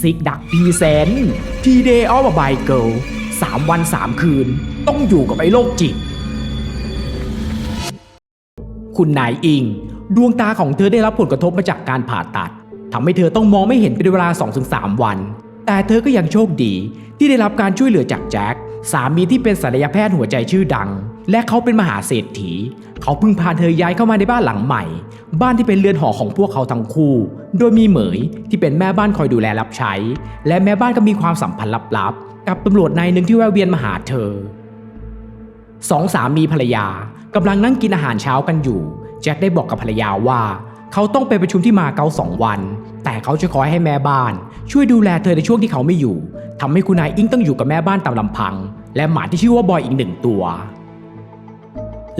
ซิกดักพีเซนทีเดย์ออฟบายเกิลสามวันสามคืน ต้องอยู่กับไอ้โรคจิต คุณนายอิง ดวงตาของเธอได้รับผลกระทบมาจากการผ่าตัดทำให้เธอต้องมองไม่เห็นเป็นเวลา 2-3 วัน แต่เธอก็ยังโชคดีที่ได้รับการช่วยเหลือจากแจ็คสามีที่เป็นศัลยแพทย์หัวใจชื่อดัง และเขาเป็นมหาเศรษฐี เขาเพิ่งพาเธอย้ายเข้ามาในบ้านหลังใหม่ บ้านที่เป็นเรือนหอของพวกเขาทั้งคู่ โดยมีเหมยที่เป็นแม่บ้านคอยดูแลรับใช้ และแม่บ้านก็มีความสัมพันธ์ลับๆ กับตำรวจนายหนึ่งที่แวะเวียนมาหาเธอสองสามีภรรยากำลังนั่งกินอาหารเช้ากันอยู่ แจ็คได้บอกกับภรรยาว่า เขาต้องไปประชุมที่มาเก๊าสองวัน แต่เขาจะขอให้แม่บ้าน ช่วยดูแลเธอในช่วงที่เขาไม่อยู่ทำให้คุณนายอิงต้องอยู่กับแม่บ้านตามลำพัง และหมาที่ชื่อว่าบอยอีกหนึ่งตัว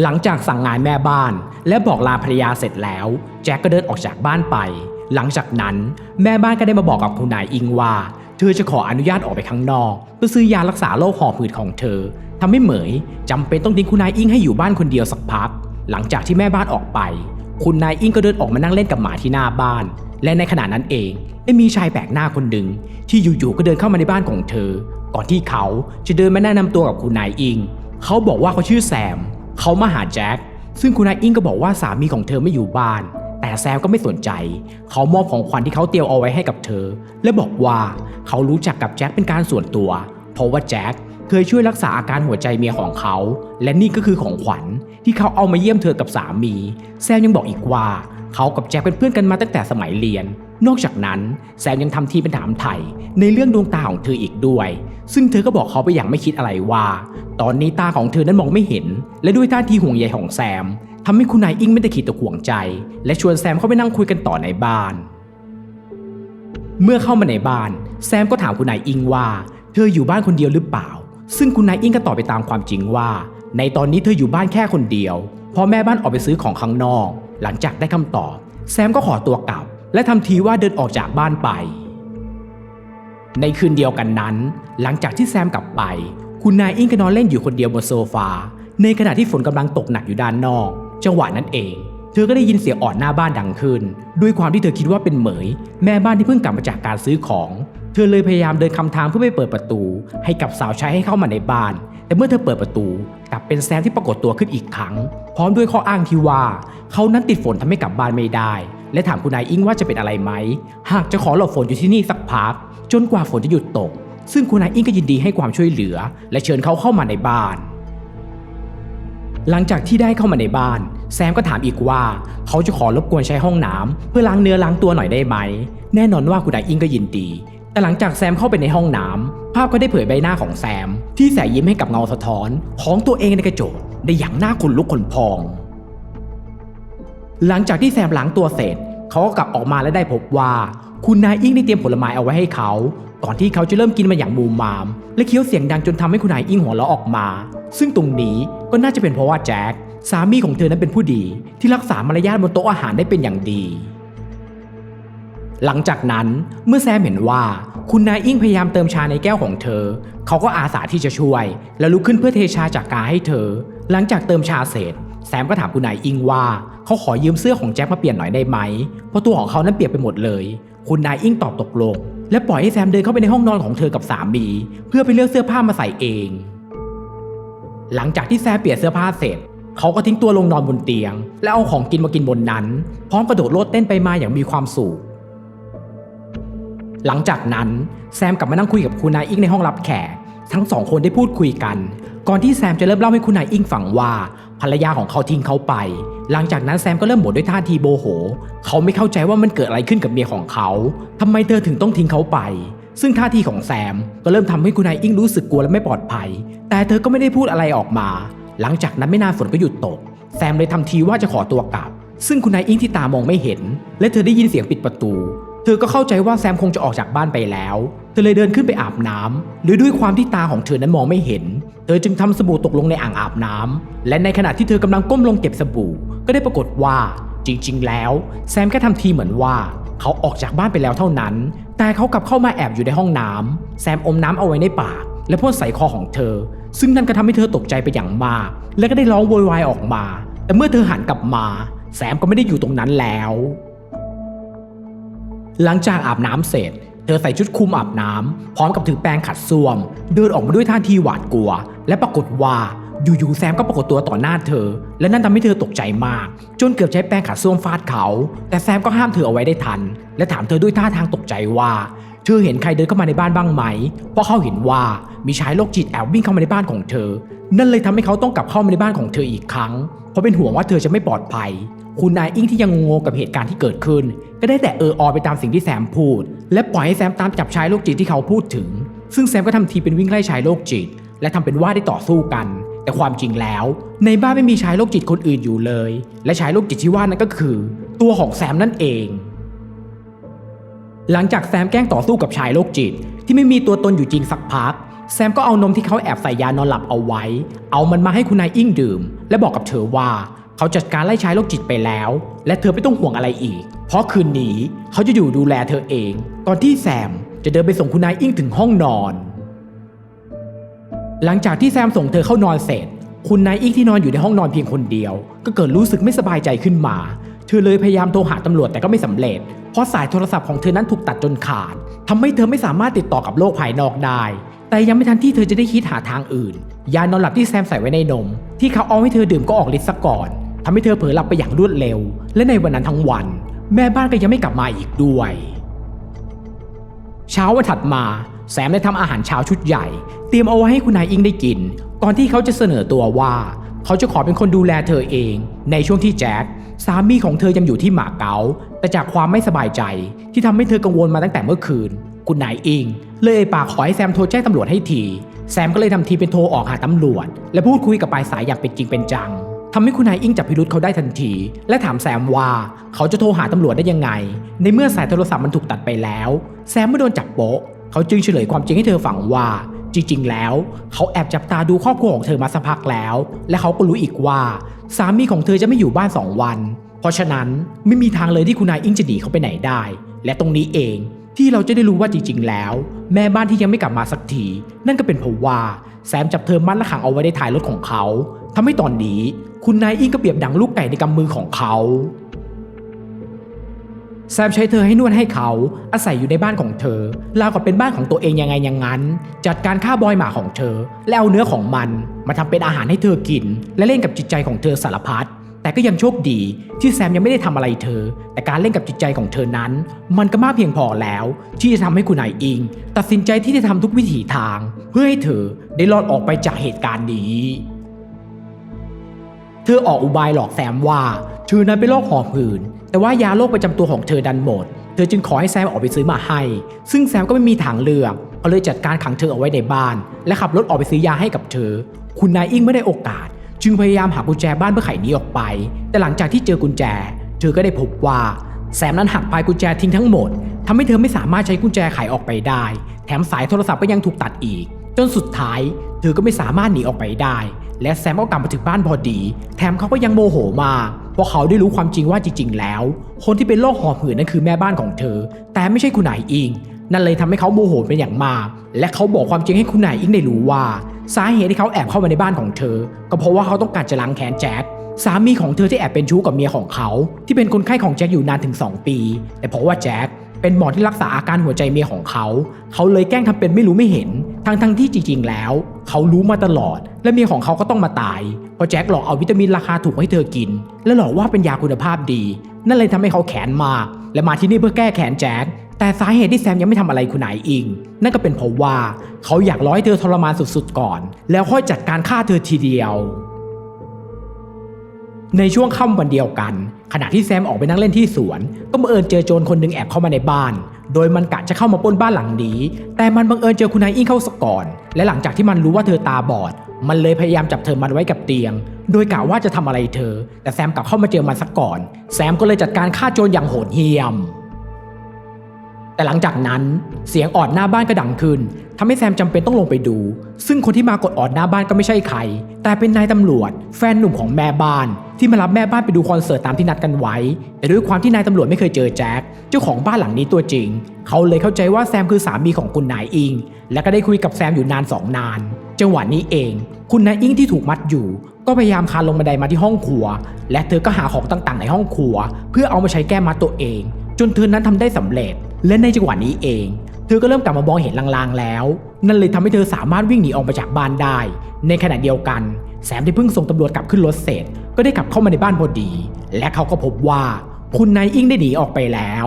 หลังจากสั่งงานแม่บ้าน และบอกลาภรรยาเสร็จแล้ว แจ็คก็เดินออกจากบ้านไป หลังจากนั้น แม่บ้านก็ได้มาบอกกับคุณนายอิงว่า เธอจะขออนุญาตออกไปข้างนอกเพื่อซื้อยารักษาโรคหอบหืดของเธอทำให้เหมยจำเป็นต้องทิ้งคุณนายอิงให้อยู่บ้านคนเดียวสักพัก หลังจากที่แม่บ้านออกไป คุณนายอิงก็เดินออกมานั่งเล่นกับหมาที่หน้าบ้าน และในขณะนั้นเองได้มีชายแปลกหน้าคนหนึ่งที่อยู่ๆก็เดินเข้ามาในบ้านของเธอ ก่อนที่เขาจะเดินมาแนะนำตัวกับคุณนายอิง เขาบอกว่าเขาชื่อแซม เขามาหาแจ็คซึ่งคุณนายอิงก็บอกว่าสามีของเธอไม่อยู่บ้าน แต่แซมก็ไม่สนใจ เขามอบของขวัญที่เขาเตรียมเอาไว้ให้กับเธอ และบอกว่าเขารู้จักกับแจ็คเป็นการส่วนตัว เพราะว่าแจ็คเคยช่วยรักษาอาการหัวใจเมียของเขา และนี่ก็คือของขวัญที่เขาเอามาเยี่ยมเธอกับสามี แซมยังบอกอีกว่า เขากับแจ็คเป็นเพื่อนกันมาตั้งแต่สมัยเรียน นอกจากนั้นแซมยังทำทีเป็นถามไถ่ในเรื่องดวงตาของเธออีกด้วย ซึ่งเธอก็บอกเขาไปอย่างไม่คิดอะไรว่า ตอนนี้ตาของเธอนั้นมองไม่เห็น และด้วยท่าทีห่วงใยของแซมทำให้คุณนายอิงไม่ได้ขีดตะขวงใจ และชวนแซมเข้าไปนั่งคุยกันต่อในบ้าน เมื่อเข้ามาในบ้าน แซมก็ถามคุณนายอิงว่า เธออยู่บ้านคนเดียวหรือเปล่า ซึ่งคุณนายอิงก็ตอบไปตามความจริงว่า ในตอนนี้เธออยู่บ้านแค่คนเดียวเพราะแม่บ้านออกไปซื้อของข้างนอก หลังจากได้คำตอบ แซมก็ขอตัวกลับ และทำทีว่าเดินออกจากบ้านไป ในคืนเดียวกันนั้น หลังจากที่แซมกลับไป คุณนายอิงก็นอนเล่นอยู่คนเดียวบนโซฟา ในขณะที่ฝนกำลังตกหนักอยู่ด้านนอก จังหวะนั้นเอง เธอก็ได้ยินเสียงอ่อนหน้าบ้านดังขึ้น ด้วยความที่เธอคิดว่าเป็นเหมย แม่บ้านที่เพิ่งกลับมาจากการซื้อของ เธอเลยพยายามเดินคำทางเพื่อไปเปิดประตู ให้กับสาวใช้ให้เข้ามาในบ้าน แต่เมื่อเธอเปิดประตูกลับเป็นแซมที่ปรากฏตัวขึ้นอีกครั้ง พร้อมด้วยข้ออ้างที่ว่า เขานั้นติดฝนทำให้กลับบ้านไม่ได้ และถามคุณนายอิงว่าจะเป็นอะไรไหม หากจะขอหลบฝนอยู่ที่นี่สักพัก จนกว่าฝนจะหยุดตก ซึ่งคุณนายอิงก็ยินดีให้ความช่วยเหลือ และเชิญเขาเข้ามาในบ้าน หลังจากที่ได้เข้ามาในบ้าน แซมก็ถามอีกว่า เขาจะขอรบกวนใช้ห้องน้ำเพื่อล้างเนื้อล้างตัวหน่อยได้ไหม แน่นอนว่าคุณนายอิงก็ยินดี แต่หลังจากแซมเข้าไปในห้องน้ำภาพก็ได้เผยใบหน้าของแซม ที่แสยิ้มให้กับเงาสะท้อนของตัวเองในกระจก ได้อย่างน่าขนลุกขนพอง หลังจากที่แซมล้างตัวเสร็จ เขาก็กลับออกมาและได้พบว่า คุณนายอิงได้เตรียมผลไม้เอาไว้ให้เขา ก่อนที่เขาจะเริ่มกินมันอย่างมูมาม และเคี้ยวเสียงดังจนทำให้คุณนายอิงหัวเราะออกมา ซึ่งตรงนี้ก็น่าจะเป็นเพราะว่าแจ็คสามีของเธอนั้นเป็นผู้ดี ที่รักษามารยาทบนโต๊ะอาหารได้เป็นอย่างดี หลังจากนั้นเมื่อแซมเห็นว่า คุณนายอิงพยายามเติมชาในแก้วของเธอ เขาก็อาสาที่จะช่วย และลุกขึ้นเพื่อเทชาจากกาให้เธอ หลังจากเติมชาเสร็จ แซมก็ถามคุณนายอิงว่า เขาขอยืมเสื้อของแจ็คมาเปลี่ยนหน่อยได้ไหม เพราะตัวของเขานั้นเปียกไปหมดเลย คุณนายอิงตอบตกลง และปล่อยให้แซมเดินเข้าไปในห้องนอนของเธอกับสามี เพื่อไปเลือกเสื้อผ้ามาใส่เอง หลังจากที่แซมเปลี่ยนเสื้อผ้าเสร็จ เขาก็ทิ้งตัวลงนอนบนเตียง และเอาของกินมากินบนนั้น พร้อมกระโดดโลดเต้นไปมาอย่างมีความสุข หลังจากนั้นแซมกลับมานั่งคุยกับคุณนายอิงในห้องรับแขกทั้งสองคนได้พูดคุยกัน ก่อนที่แซมจะเริ่มเล่าให้คุณนายอิงฟังว่า ภรรยาของเขาทิ้งเขาไป หลังจากนั้นแซมก็เริ่มบ่นด้วยท่าทีโบโห เขาไม่เข้าใจว่ามันเกิดอะไรขึ้นกับเมียของเขาทำไมเธอถึงต้องทิ้งเขาไป ซึ่งท่าทีของแซมก็เริ่มทำให้คุณนายอิงรู้สึกกลัวและไม่ปลอดภัย แต่เธอก็ไม่ได้พูดอะไรออกมา หลังจากนั้นไม่นานฝนก็หยุดตก แซมเลยทำทีว่าจะขอตัวกลับ ซึ่งคุณนายอิงที่ตามองไม่เห็น และเธอได้ยินเสียงปิดประตู เธอก็เข้าใจว่าแซมคงจะออกจากบ้านไปแล้ว เธอเลยเดินขึ้นไปอาบน้ำหรือด้วยความที่ตาของเธอนั้นมองไม่เห็น เธอจึงทำสบู่ตกลงในอ่างอาบน้ำและในขณะที่เธอกำลังก้มลงเก็บสบู่ ก็ได้ปรากฏว่าจริง ๆ แล้ว แซมแค่ทำทีเหมือนว่าเขาออกจากบ้านไปแล้วเท่านั้น แต่เขากลับเข้ามาแอบอยู่ในห้องน้ำแซมอมน้ำเอาไว้ในปาก และพ่นใส่คอของเธอ ซึ่งนั่นก็ทำให้เธอตกใจไปอย่างมาก และก็ได้ร้องโวยวายออกมา แต่เมื่อเธอหันกลับมา แซมก็ไม่ได้อยู่ตรงนั้นแล้ว หลังจากอาบน้ำเสร็จ เธอใส่ชุดคลุมอาบน้ำพร้อมกับถือแปรงขัดส้วม เดินออกมาด้วยท่าทีหวาดกลัว และปรากฏว่าอยู่ๆแซมก็ปรากฏตัวต่อหน้าเธอ และนั่นทำให้เธอตกใจมาก จนเกือบใช้แปรงขัดส้วมฟาดเขา แต่แซมก็ห้ามเธอเอาไว้ได้ทัน และถามเธอด้วยท่าทางตกใจว่า เธอเห็นใครเดินเข้ามาในบ้านบ้างไหม เพราะเขาเห็นว่ามีชายโรคจิตแอบวิ่งเข้ามาในบ้านของเธอ นั่นเลยทำให้เขาต้องกลับเข้ามาในบ้านของเธออีกครั้ง เพราะเป็นห่วงว่าเธอจะไม่ปลอดภัย คุณนายอิงที่ยังงงๆกับเหตุการณ์ที่เกิดขึ้น ก็ได้แต่เอออไปตามสิ่งที่แซมพูด และปล่อยให้แซมตามจับชายโรคจิตที่เขาพูดถึง ซึ่งแซมก็ทำทีเป็นวิ่งไล่ชายโรคจิต และทำเป็นว่าได้ต่อสู้กัน แต่ความจริงแล้ว ในบ้านไม่มีชายโรคจิตคนอื่นอยู่เลย และชายโรคจิตที่ว่านั้นก็คือ ตัวของแซมนั่นเอง หลังจากแซมแกล้งต่อสู้กับชายโรคจิต ที่ไม่มีตัวตนอยู่จริงสักพัก แซมก็เอานมที่เขาแอบใส่ยานอนหลับเอาไว้ เอามันมาให้คุณนายอิงดื่ม และบอกกับเธอว่าเขาจัดการไล่ชายโรคจิตไปแล้ว และเธอไม่ต้องห่วงอะไรอีก เพราะคืนนี้เขาจะอยู่ดูแลเธอเอง ก่อนที่แซมจะเดินไปส่งคุณนายอิงถึงห้องนอน หลังจากที่แซมส่งเธอเข้านอนเสร็จ คุณนายอิงที่นอนอยู่ในห้องนอนเพียงคนเดียว ก็เกิดรู้สึกไม่สบายใจขึ้นมา เธอเลยพยายามโทรหาตำรวจแต่ก็ไม่สำเร็จ เพราะสายโทรศัพท์ของเธอนั้นถูกตัดจนขาดทำให้เธอไม่สามารถติดต่อกับโลกภายนอกได้ แต่ยังไม่ทันที่เธอจะได้คิดหาทางอื่น ยานอนหลับที่แซมใส่ไว้ในนม ที่เขาเอาให้เธอดื่มก็ออกฤทธิ์ซะก่อนทำให้เธอเผลอหลับไปอย่างรวดเร็ว และในวันนั้นทั้งวัน แม่บ้านก็ยังไม่กลับมาอีกด้วย เช้าวันถัดมาแซมได้ทำอาหารเช้าชุดใหญ่ เตรียมเอาไว้ให้คุณนายอิงได้กิน ก่อนที่เขาจะเสนอตัวว่า เขาจะขอเป็นคนดูแลเธอเอง ในช่วงที่แจ็คสามีของเธอยังอยู่ที่หมาเก๊าแต่จากความไม่สบายใจที่ทำให้เธอกังวลมาตั้งแต่เมื่อคืน คุณนายอิง เลยปากขอให้แซมโทรแจ้งตำรวจให้ที แซมก็เลยทำทีเป็นโทรออกหาตำรวจ และพูดคุยกับปลายสายอย่างเป็นจริงเป็นจังทำให้คุณนายอิงจับพิรุธเขาได้ทันที และถามแซมว่าเขาจะโทรหาตำรวจได้ยังไง ในเมื่อสายโทรศัพท์มันถูกตัดไปแล้ว แซมเมื่อโดนจับโป๊ะ เขาจึงเฉลยความจริงให้เธอฟังว่า จริงๆ แล้ว เขาแอบจับตาดูครอบครัวของเธอมาสักพักแล้ว และเขาก็รู้อีกว่า สามีของเธอจะไม่อยู่บ้านสองวัน เพราะฉะนั้นไม่มีทางเลยที่คุณนายอิงจะหนีเขาไปไหนได้ และตรงนี้เองที่เราจะได้รู้ว่าจริงๆ แล้ว แม่บ้านที่ยังไม่กลับมาสักที นั่นก็เป็นเพราะว่าแซมจับเธอมัดและขังเอาไว้ในท้ายรถของเขาทำให้ตอนนี้ คุณนายอิงก็เปรียบดังลูกไก่ในกำมือของเขา แซมใช้เธอให้นวดให้เขาอาศัยอยู่ในบ้านของเธอราวกับเป็นบ้านของตัวเองยังไงอย่างนั้น จัดการฆ่าบอยหมาของเธอ แล้วเอาเนื้อของมัน มาทำเป็นอาหารให้เธอกิน และเล่นกับจิตใจของเธอสารพัดแต่ก็ยังโชคดีที่แซมยังไม่ได้ทำอะไรเธอ แต่การเล่นกับจิตใจของเธอนั้น มันก็มากเพียงพอแล้ว ที่จะทำให้คุณนายอิง ตัดสินใจที่จะทำทุกวิถีทาง เพื่อให้เธอได้รอดออกไปจากเหตุการณ์นี้ เธอออกอุบายหลอกแซมว่าเธอนั้นเป็นโรคหอบหืด แต่ว่ายาโรคประจำตัวของเธอดันหมด เธอจึงขอให้แซมออกไปซื้อมาให้ ซึ่งแซมก็ไม่มีทางเลือกก็เลยจัดการขังเธอเอาไว้ในบ้าน และขับรถออกไปซื้อยาให้กับเธอ คุณนายอิงไม่ได้โอกาส จึงพยายามหากุญแจบ้านเพื่อไขหนีออกไป แต่หลังจากที่เจอกุญแจ เธอก็ได้พบว่าแซมนั้นหักปลายกุญแจทิ้งทั้งหมดทำให้เธอไม่สามารถใช้กุญแจไขออกไปได้ แถมสายโทรศัพท์ก็ยังถูกตัดอีก จนสุดท้าย เธอก็ไม่สามารถหนีออกไปได้ และแซมก็กลับมาถึงบ้านพอดี แถมเขาก็ยังโมโหมาเพราะเขาได้รู้ความจริงว่าจริง ๆ แล้ว คนที่เป็นโรคหอบหืดนั่นคือแม่บ้านของเธอ แต่ไม่ใช่คุณนายอิง นั่นเลยทำให้เขาโมโหเป็นอย่างมาก และเขาบอกความจริงให้คุณนายอิงได้รู้ว่า สาเหตุที่เขาแอบเข้ามาในบ้านของเธอ ก็เพราะว่าเขาต้องการจะล้างแค้นแจ็คสามีของเธอที่แอบเป็นชู้กับเมียของเขา ที่เป็นคนไข้ของแจ็คอยู่นานถึง 2 ปี แต่เพราะว่าแจ็ค เป็นหมอที่รักษาอาการหัวใจเมียของเขา เขาเลยแกล้งทำเป็นไม่รู้ไม่เห็น ทั้งทั้งๆที่จริงๆ แล้ว เขารู้มาตลอด และเมียของเขาก็ต้องมาตาย เพราะแจ็คหลอกเอาวิตามินราคาถูกให้เธอกิน และหลอกว่าเป็นยาคุณภาพดี นั่นเลยทำให้เขาแขนมาก และมาที่นี่เพื่อแก้แค้นแจ็ค แต่สาเหตุที่แซมยังไม่ทำอะไรคุณนายอิง นั่นก็เป็นเพราะว่า เขาอยากร้อยเธอทรมานสุดๆก่อน แล้วค่อยจัดการฆ่าเธอทีเดียว ในช่วงค่ำวันเดียวกัน ขณะที่แซมออกไปนั่งเล่นที่สวน ก็บังเอิญเจอโจรคนหนึ่งแอบเข้ามาในบ้าน โดยมันกะจะเข้ามาปล้นบ้านหลังนี้ แต่มันบังเอิญเจอคุณนายอิงเข้าสก่อน และหลังจากที่มันรู้ว่าเธอตาบอด มันเลยพยายามจับเธอมัดไว้กับเตียง โดยกะว่าจะทำอะไรเธอ แต่แซมกลับเข้ามาเจอมันซะก่อน แซมก็เลยจัดการฆ่าโจรอย่างโหดเหี้ยม แต่หลังจากนั้นเสียงออดหน้าบ้านก็ดังขึ้นทำให้แซมจำเป็นต้องลงไปดู ซึ่งคนที่มากดออดหน้าบ้านก็ไม่ใช่ใคร แต่เป็นนายตำรวจ แฟนหนุ่มของแม่บ้าน ที่มารับแม่บ้านไปดูคอนเสิร์ตตามที่นัดกันไว้ แต่ด้วยความที่นายตำรวจไม่เคยเจอแจ็คเจ้าของบ้านหลังนี้ตัวจริง เขาเลยเข้าใจว่าแซมคือสามีของคุณนายอิง และก็ได้คุยกับแซมอยู่นานสองนาน จังหวะนี้เอง คุณนายอิงที่ถูกมัดอยู่ก็พยายามคานลงบันไดมาที่ห้องครัว และเธอก็หาของต่างๆ ในห้องครัว เพื่อเอามาใช้แก้มัดตัวเอง จนเธอนั้นทำได้สำเร็จ และในจังหวะนี้เอง เธอก็เริ่มกลับมามองเห็นลางๆแล้ว นั่นเลยทำให้เธอสามารถวิ่งหนีออกมาจากบ้านได้ ในขณะเดียวกัน แซมที่เพิ่งส่งตำรวจกลับขึ้นรถเสร็จ ก็ได้กลับเข้ามาในบ้านพอดี และเขาก็พบว่าคุณนายอิงได้หนีออกไปแล้ว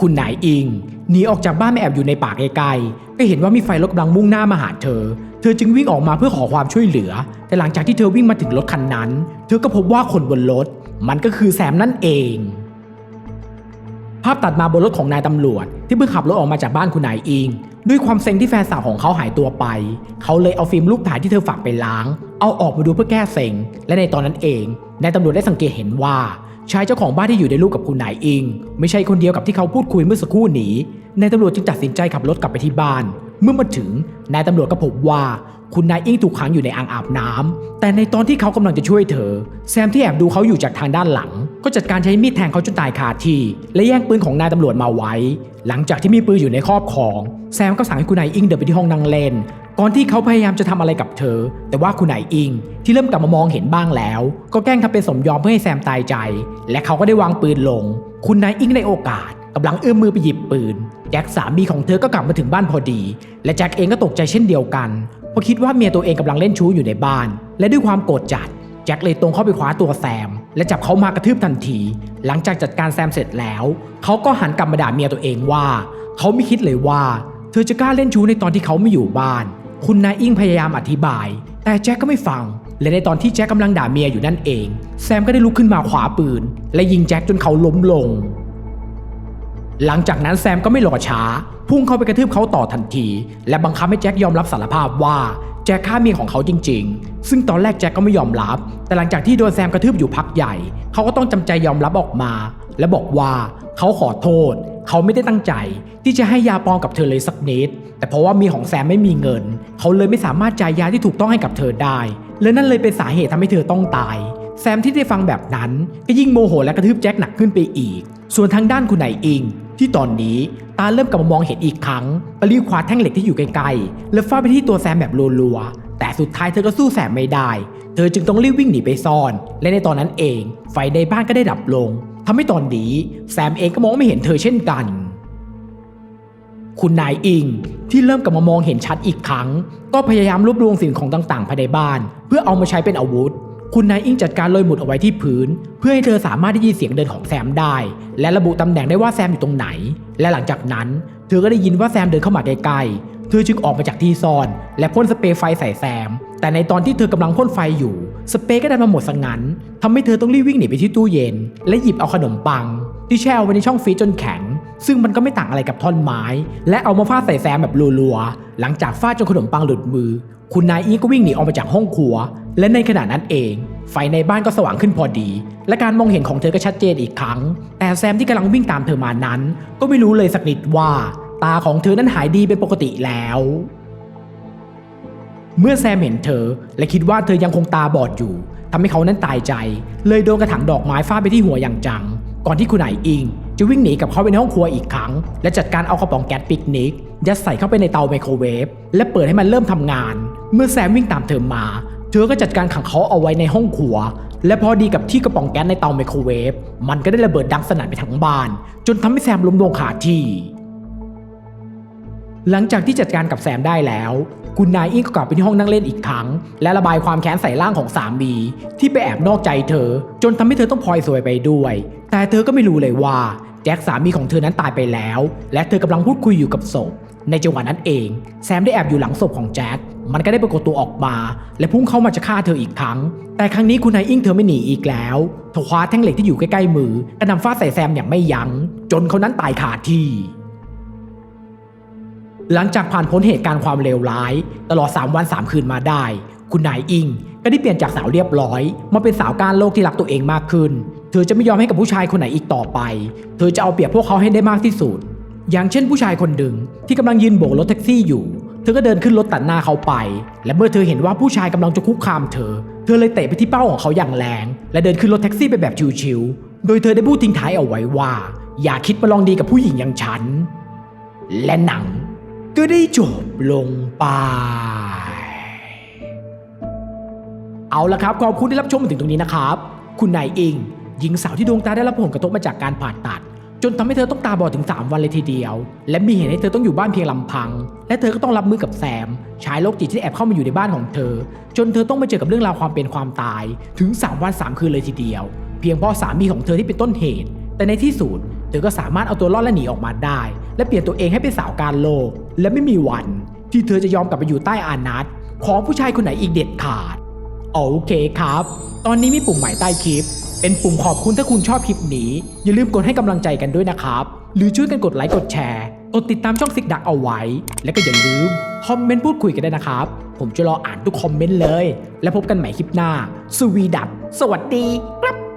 คุณนายอิงหนีออกจากบ้านมาแอบอยู่ในป่าไกลๆก็เห็นว่ามีไฟรถกำลังมุ่งหน้ามาหาเธอ เธอจึงวิ่งออกมาเพื่อขอความช่วยเหลือ แต่หลังจากที่เธอวิ่งมาถึงรถคันนั้น เธอก็พบว่าคนบนรถมันก็คือแซมนั่นเอง ภาพตัดมาบนรถของนายตำรวจ ที่เพิ่งขับรถออกมาจากบ้านคุณนายอิง ด้วยความเซ็งที่แฟนสาวของเขาหายตัวไป เขาเลยเอาฟิล์มรูปถ่ายที่เธอฝากไปล้าง เอาออกมาดูเพื่อแก้เซ็ง และในตอนนั้นเองนายตำรวจได้สังเกตเห็นว่าชายเจ้าของบ้านที่อยู่ในรูปกับคุณนายอิง ไม่ใช่คนเดียวกับที่เขาพูดคุยเมื่อสักครู่นี้นายตำรวจจึงตัดสินใจขับรถกลับไปที่บ้าน เมื่อมาถึงนายตำรวจก็พบว่าคุณนายอิงถูกขังอยู่ในอ่างอาบน้ำแต่ในตอนที่เขากำลังจะช่วยเธอ แซมที่แอบดูเขาอยู่จากทางด้านหลัง ก็จัดการใช้มีดแทงเขาจนตายคาที่ และแย่งปืนของนายตำรวจมาไว้ หลังจากที่มีปืนอยู่ในครอบครอง แซมก็สั่งให้คุณนายอิงเดินไปที่ห้องนั่งเล่น ก่อนที่เขาพยายามจะทำอะไรกับเธอ แต่ว่าคุณนายอิง ที่เริ่มกลับมามองเห็นบ้างแล้ว ก็แกล้งทำเป็นสมยอมเพื่อให้แซมตายใจ และเขาก็ได้วางปืนลง คุณนายอิงในโอกาสกำลังเอื้อมมือไปหยิบปืน แจ็คสามีของเธอก็กลับมาถึงบ้านพอดี และแจ็คเองก็ตกใจเช่นเดียวกัน เพราะคิดว่าเมียตัวเองกำลังเล่นชู้อยู่ในบ้าน และด้วยความโกรธจัด จ็คเลยตรงเข้าไปคว้าตัวแซม และจับเขามากระทืบทันที หลังจากจัดการแซมเสร็จแล้ว เขาก็หันกลับมาด่าเมียตัวเองว่า เขาไม่คิดเลยว่า เธอจะกล้าเล่นชู้ในตอนที่เขาไม่อยู่บ้าน คุณนายอิงพยายามอธิบาย แต่แจ็คก็ไม่ฟัง และในตอนที่แจ็คกำลังด่าเมียอยู่นั่นเอง แซมก็ได้ลุกขึ้นมาขวาปืน และยิงแจ็คจนเขาล้มลง หลังจากนั้นแซมก็ไม่รอช้า พุ่งเข้าไปกระทืบเขาต่อทันที และบังคับให้แจ็คยอมรับสารภาพว่าแจ็คฆ่าเมียของเขาจริง ๆ ซึ่งตอนแรกแจ็คก็ไม่ยอมรับ แต่หลังจากที่โดนแซมกระทืบอยู่พักใหญ่ เขาก็ต้องจำใจยอมรับออกมา และบอกว่าเขาขอโทษ เขาไม่ได้ตั้งใจ ที่จะให้ยาปลอมกับเธอเลยสักนิด แต่เพราะว่ามีของแซมไม่มีเงิน เขาเลยไม่สามารถจ่ายยาที่ถูกต้องให้กับเธอได้ และนั่นเลยเป็นสาเหตุทำให้เธอต้องตาย แซมที่ได้ฟังแบบนั้นก็ยิ่งโมโหและกระทืบแจ็คหนักขึ้นไปอีก ส่วนทางด้านคุณนายอิง ที่ตอนนี้ตาเริ่มกลับมามองเห็นอีกครั้งก็รีบคว้าแท่งเหล็กที่อยู่ใกลๆแล้วฟาดไปที่ตัวแซมแบบรัวๆแต่สุดท้ายเธอก็สู้แซมไม่ได้ เธอจึงต้องรีบวิ่งหนีไปซ่อน และในตอนนั้นเอง ไฟในบ้านก็ได้ดับลงทำให้ตอนนี้แซมเองก็มองไม่เห็นเธอเช่นกันคุณนายอิงที่เริ่มกลับมามองเห็นชัดอีกครั้ง ก็พยายามรวบรวมสิ่งของต่างๆภายในบ้าน เพื่อเอามาใช้เป็นอาวุธ คุณนายอิงจัดการโรยหมุดเอาไว้ที่พื้น เพื่อให้เธอสามารถได้ยินเสียงเดินของแซมได้ และระบุตำแหน่งได้ว่าแซมอยู่ตรงไหน และหลังจากนั้น เธอก็ได้ยินว่าแซมเดินเข้ามาใกล้ๆเธอจึงออกมาจากที่ซ่อน และพ่นสเปรย์ไฟใส่แซม แต่ในตอนที่เธอกำลังพ่นไฟอยู่ สเปรย์ก็ดันมาหมดสังงั้นทำให้เธอต้องรีบวิ่งหนีไปที่ตู้เย็น และหยิบเอาขนมปัง ที่แช่เอาไว้ในช่องฟรีจนแข็ง ซึ่งมันก็ไม่ต่างอะไรกับท่อนไม้ และเอามาฟาดใส่แซมแบบรัวๆหลังจากฟาดจนขนมปังหลุดมือ คุณนายอีก็วิ่งหนีออกมาจากห้องครัว และในขณะนั้นเอง ไฟในบ้านก็สว่างขึ้นพอดี และการมองเห็นของเธอก็ชัดเจนอีกครั้ง แต่แซมที่กำลังวิ่งตามเธอมานั้น ก็ไม่รู้เลยสักนิดว่า ตาของเธอนั้นหายดีเป็นปกติแล้ว เมื่อแซมเห็นเธอ และคิดว่าเธอยังคงตาบอดอยู่ทำให้เขานั้นตายใจ เลยโดนกระถางดอกไม้ฟาดไปที่หัวอย่างจัง ก่อนที่คุณนายอิง จะวิ่งหนีกับเขาไปในห้องครัวอีกครั้ง และจัดการเอากระป๋องแก๊สปิกนิก ยัดใส่เข้าไปในเตาไมโครเวฟและเปิดให้มันเริ่มทำงาน เมื่อแซมวิ่งตามเธอมาเธอก็จัดการขังเขาเอาไว้ในห้องครัว และพอดีกับที่กระป๋องแก๊สในเตาไมโครเวฟมันก็ได้ระเบิดดังสนั่นไปทั้งบ้าน จนทำให้แซมล้มลงขาที่ หลังจากที่จัดการกับแซมได้แล้ว คุณนายอิงก็กลับไปที่ห้องนั่งเล่นอีกครั้ง และระบายความแค้นใส่ร่างของสามี ที่ไปแอบนอกใจเธอ จนทำให้เธอต้องพลอยสวยไปด้วย แต่เธอก็ไม่รู้เลยว่า แจ็คสามีของเธอนั้นตายไปแล้ว และเธอกำลังพูดคุยอยู่กับศพ ในจังหวะนั้นเอง แซมได้แอบอยู่หลังศพของแจ็ค มันก็ได้ปรากฏตัวออกมา และพุ่งเข้ามาจะฆ่าเธออีกครั้ง แต่ครั้งนี้คุณนายอิงเธอไม่หนีอีกแล้วเธอคว้าแท่งเหล็กที่อยู่ใกล้ๆมือกระนำฟาดใส่แซมอย่างไม่ยัง้ง จนเขานั้นตายคาที่หลังจากผ่านพ้นเหตุการณ์ความเลวร้าย ตลอด 3 วัน 3 คืนมาได้ คุณนายอิง ก็ได้เปลี่ยนจากสาวเรียบร้อย มาเป็นสาวการโลกที่รักตัวเองมากขึ้น เธอจะไม่ยอมให้กับผู้ชายคนไหนอีกต่อไป เธอจะเอาเปรียบพวกเขาให้ได้มากที่สุด อย่างเช่นผู้ชายคนหนึ่งที่กำลังยืนโบกรถแท็กซี่อยู่ เธอก็เดินขึ้นรถตัดหน้าเขาไป และเมื่อเธอเห็นว่าผู้ชายกำลังจะคุกคามเธอ เธอเลยเตะไปที่เป้าของเขาอย่างแรง และเดินขึ้นรถแท็กซี่ไปแบบชิวๆ โดยเธอได้พูดทิ้งท้ายเอาไว้ว่า อย่าคิดมาลองดีกับผู้หญิงอย่างฉัน และหนัง ก็ได้จบลงไปเอาละครับขอบคุณที่รับชมมาถึงตรงนี้นะครับ คุณนายเอง หญิงสาวที่ดวงตาได้รับผลกระทบมาจากการผ่าตัด จนทำให้เธอต้องตาบอดถึง 3 วันเลยทีเดียว และมีเหตุให้เธอต้องอยู่บ้านเพียงลำพัง และเธอก็ต้องรับมือกับแซม ชายโรคจิตที่แอบเข้ามาอยู่ในบ้านของเธอ จนเธอต้องมาเจอกับเรื่องราวความเป็นความตายถึง 3 วัน 3 คืนเลยทีเดียว เพียงเพราะสามีของเธอที่เป็นต้นเหตุ แต่ในที่สุดเธอก็สามารถเอาตัวรอดและหนีออกมาได้ และเปลี่ยนตัวเองให้เป็นสาวการโลก และไม่มีวัน ที่เธอจะยอมกลับไปอยู่ใต้อานัตของผู้ชายคนไหนอีกเด็ดขาดโอเคครับ ตอนนี้มีปุ่มใหม่ใต้คลิป เป็นปุ่มขอบคุณถ้าคุณชอบคลิปนี้ อย่าลืมกดให้กำลังใจกันด้วยนะครับ หรือช่วยกันกดไลค์กดแชร์กดติดตามช่องซิกดักเอาไว้ และก็อย่าลืมคอมเมนต์พูดคุยกันได้นะครับ ผมจะรออ่านทุกคอมเมนต์เลย และพบกันใหม่คลิปหน้าสวีดัตสวัสดีครับ